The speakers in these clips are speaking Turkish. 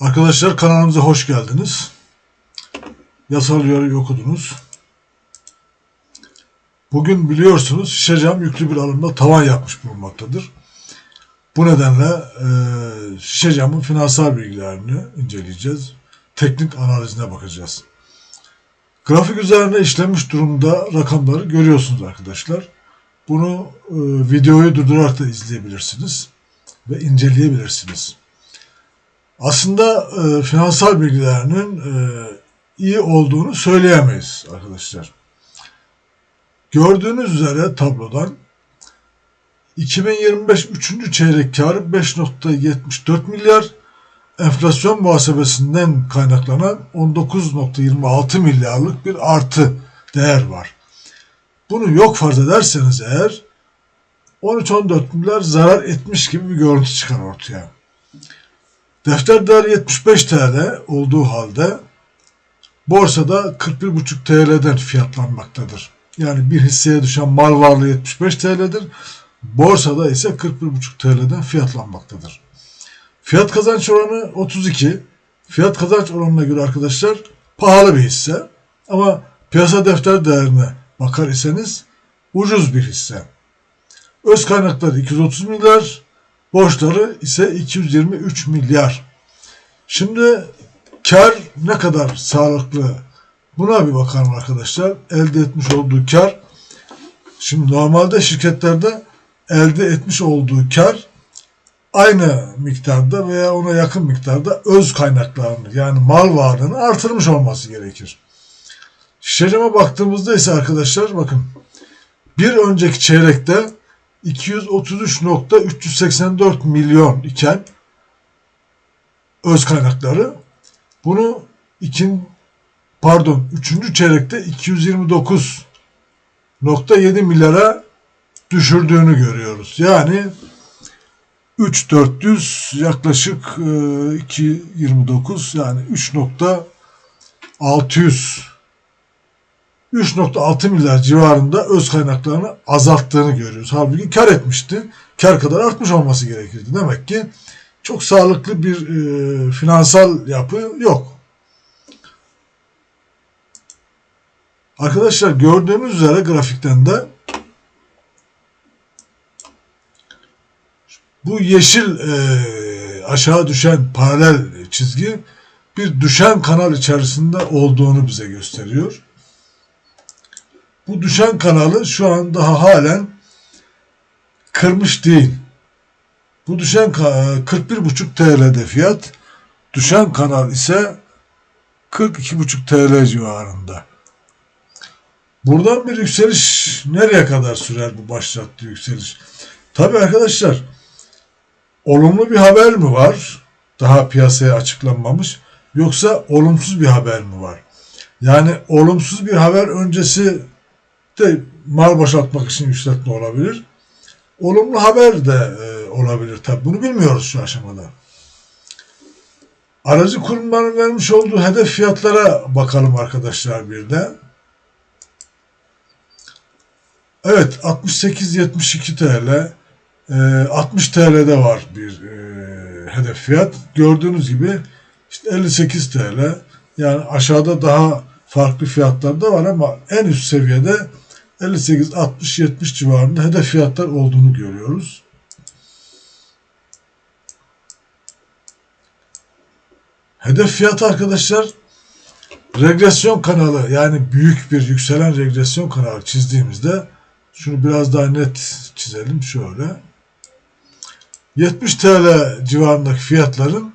Arkadaşlar kanalımıza hoş geldiniz. Yasal uyarıyı okudunuz. Bugün biliyorsunuz şişe cam yüklü bir alımda tavan yapmış bulunmaktadır. Bu nedenle e, şişe camın finansal bilgilerini inceleyeceğiz. Teknik analizine bakacağız. Grafik üzerine işlenmiş durumda rakamları görüyorsunuz arkadaşlar. Bunu e, videoyu durdurarak da izleyebilirsiniz ve inceleyebilirsiniz. Aslında e, finansal bilgilerinin e, iyi olduğunu söyleyemeyiz arkadaşlar. Gördüğünüz üzere tablodan 2025 3. çeyrek karı 5.74 milyar, enflasyon muhasebesinden kaynaklanan 19.26 milyarlık bir artı değer var. Bunu yok farz ederseniz eğer 13-14 milyar zarar etmiş gibi bir görüntü çıkar ortaya. Defter değeri 75 TL olduğu halde borsada 41,5 TL'den fiyatlanmaktadır. Yani bir hisseye düşen mal varlığı 75 TL'dir. Borsada ise 41,5 TL'den fiyatlanmaktadır. Fiyat kazanç oranı 32. Fiyat kazanç oranına göre arkadaşlar pahalı bir hisse. Ama piyasa defter değerine bakar iseniz ucuz bir hisse. Öz kaynakları 230 milyar, borçları ise 223 milyar. Şimdi kar ne kadar sağlıklı buna bir bakalım arkadaşlar. Elde etmiş olduğu kar şimdi normalde şirketlerde elde etmiş olduğu kar aynı miktarda veya ona yakın miktarda öz kaynaklarını yani mal varlığını artırmış olması gerekir. Şişeceme baktığımızda ise arkadaşlar bakın bir önceki çeyrekte 233.384 milyon iken öz kaynakları bunu ikin pardon 3. çeyrekte 229.7 milyara düşürdüğünü görüyoruz. Yani 3400 yaklaşık e, 2.29 yani 3.600 3.6 milyar civarında öz kaynaklarını azalttığını görüyoruz. Halbuki kar etmişti. Kar kadar artmış olması gerekirdi. Demek ki çok sağlıklı bir e, finansal yapı yok. Arkadaşlar gördüğünüz üzere grafikten de bu yeşil e, aşağı düşen paralel çizgi bir düşen kanal içerisinde olduğunu bize gösteriyor. Bu düşen kanalı şu an daha halen kırmış değil. Bu düşen 41,5 TL'de fiyat. Düşen kanal ise 42,5 TL civarında. Buradan bir yükseliş nereye kadar sürer bu başlattığı yükseliş? Tabii arkadaşlar olumlu bir haber mi var? Daha piyasaya açıklanmamış. Yoksa olumsuz bir haber mi var? Yani olumsuz bir haber öncesi de mal boşaltmak için yükseltme olabilir. Olumlu haber de e, olabilir tabi. Bunu bilmiyoruz şu aşamada. Aracı kurumların vermiş olduğu hedef fiyatlara bakalım arkadaşlar bir de. Evet 68-72 TL e, 60 TL'de var bir e, hedef fiyat. Gördüğünüz gibi işte 58 TL yani aşağıda daha farklı fiyatlar da var ama en üst seviyede 58, 60, 70 civarında hedef fiyatlar olduğunu görüyoruz. Hedef fiyatı arkadaşlar regresyon kanalı yani büyük bir yükselen regresyon kanalı çizdiğimizde şunu biraz daha net çizelim şöyle. 70 TL civarındaki fiyatların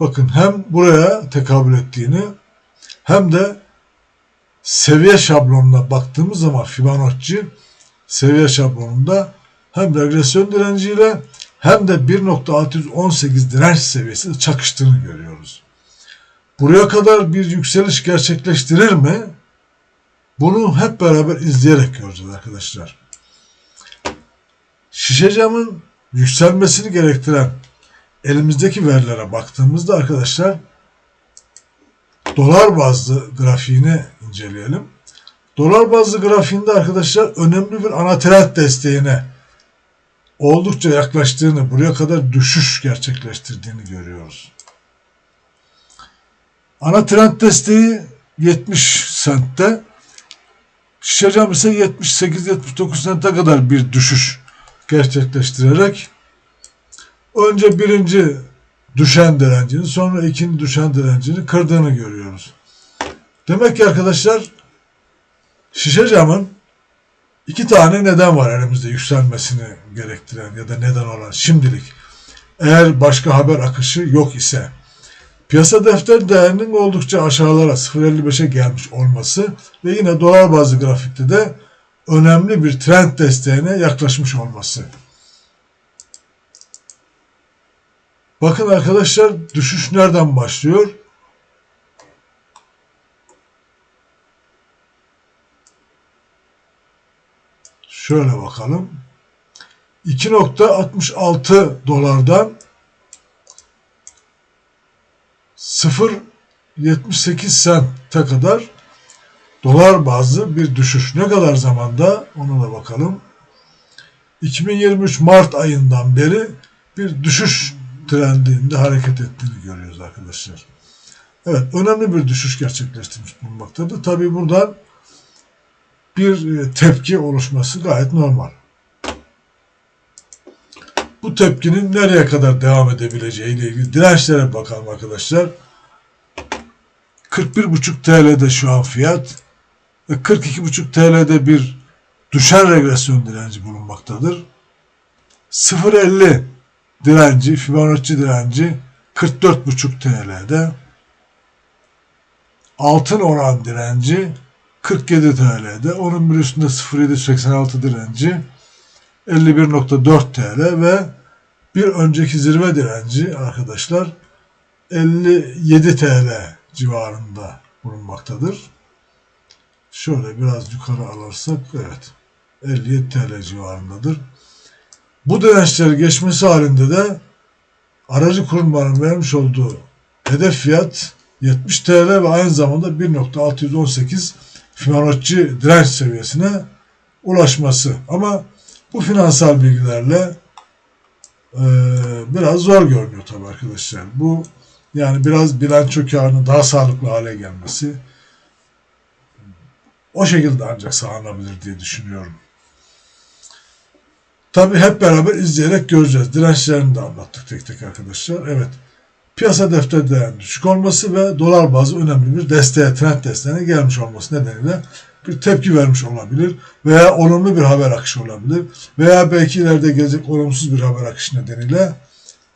bakın hem buraya tekabül ettiğini hem de seviye şablonuna baktığımız zaman Fibonacci seviye şablonunda hem regresyon direnciyle hem de 1.618 direnç seviyesi çakıştığını görüyoruz. Buraya kadar bir yükseliş gerçekleştirir mi? Bunu hep beraber izleyerek göreceğiz arkadaşlar. Şişe camın yükselmesini gerektiren elimizdeki verilere baktığımızda arkadaşlar dolar bazlı grafiğini inceleyelim. Dolar bazlı grafiğinde arkadaşlar önemli bir ana trend desteğine oldukça yaklaştığını, buraya kadar düşüş gerçekleştirdiğini görüyoruz. Ana trend desteği 70 sentte. Şişe cam ise 78-79 sente kadar bir düşüş gerçekleştirerek önce birinci düşen direncini sonra ikinci düşen direncini kırdığını görüyoruz. Demek ki arkadaşlar şişe camın iki tane neden var elimizde yükselmesini gerektiren ya da neden olan şimdilik. Eğer başka haber akışı yok ise piyasa defter değerinin oldukça aşağılara 0.55'e gelmiş olması ve yine dolar bazlı grafikte de önemli bir trend desteğine yaklaşmış olması. Bakın arkadaşlar düşüş nereden başlıyor? Şöyle bakalım. 2.66 dolardan 0.78 sente kadar dolar bazlı bir düşüş. Ne kadar zamanda ona da bakalım. 2023 Mart ayından beri bir düşüş trendinde hareket ettiğini görüyoruz arkadaşlar. Evet önemli bir düşüş gerçekleştirmiş bulunmaktadır. Tabii buradan bir e, tepki oluşması gayet normal. Bu tepkinin nereye kadar devam edebileceği ile ilgili dirençlere bakalım arkadaşlar. 41,5 TL'de şu an fiyat ve 42,5 TL'de bir düşen regresyon direnci bulunmaktadır. 0.50 direnci, Fibonacci direnci 44,5 TL'de. Altın oran direnci 47 TL'de. Onun bir üstünde 0.786 direnci 51.4 TL ve bir önceki zirve direnci arkadaşlar 57 TL civarında bulunmaktadır. Şöyle biraz yukarı alırsak evet 57 TL civarındadır. Bu dirençleri geçmesi halinde de aracı kurumların vermiş olduğu hedef fiyat 70 TL ve aynı zamanda 1.618 Fibonacci direnç seviyesine ulaşması. Ama bu finansal bilgilerle e, biraz zor görünüyor tabii arkadaşlar. Bu yani biraz bilanço karının daha sağlıklı hale gelmesi o şekilde ancak sağlanabilir diye düşünüyorum. Tabii hep beraber izleyerek göreceğiz. Dirençlerini de anlattık tek tek arkadaşlar. Evet. Piyasa defter değerinin düşük olması ve dolar bazı önemli bir desteğe, trend desteğine gelmiş olması nedeniyle bir tepki vermiş olabilir veya olumlu bir haber akışı olabilir veya belki ileride gelecek olumsuz bir haber akışı nedeniyle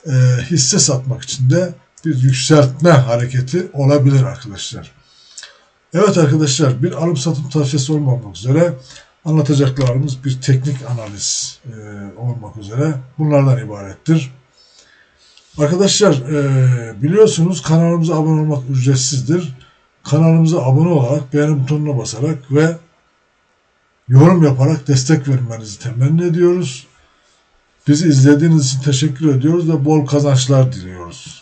e, hisse satmak için de bir yükseltme hareketi olabilir arkadaşlar. Evet arkadaşlar bir alım satım tavsiyesi olmamak üzere anlatacaklarımız bir teknik analiz e, olmak üzere bunlardan ibarettir. Arkadaşlar e, biliyorsunuz kanalımıza abone olmak ücretsizdir. Kanalımıza abone olarak beğeni butonuna basarak ve yorum yaparak destek vermenizi temenni ediyoruz. Bizi izlediğiniz için teşekkür ediyoruz ve bol kazançlar diliyoruz.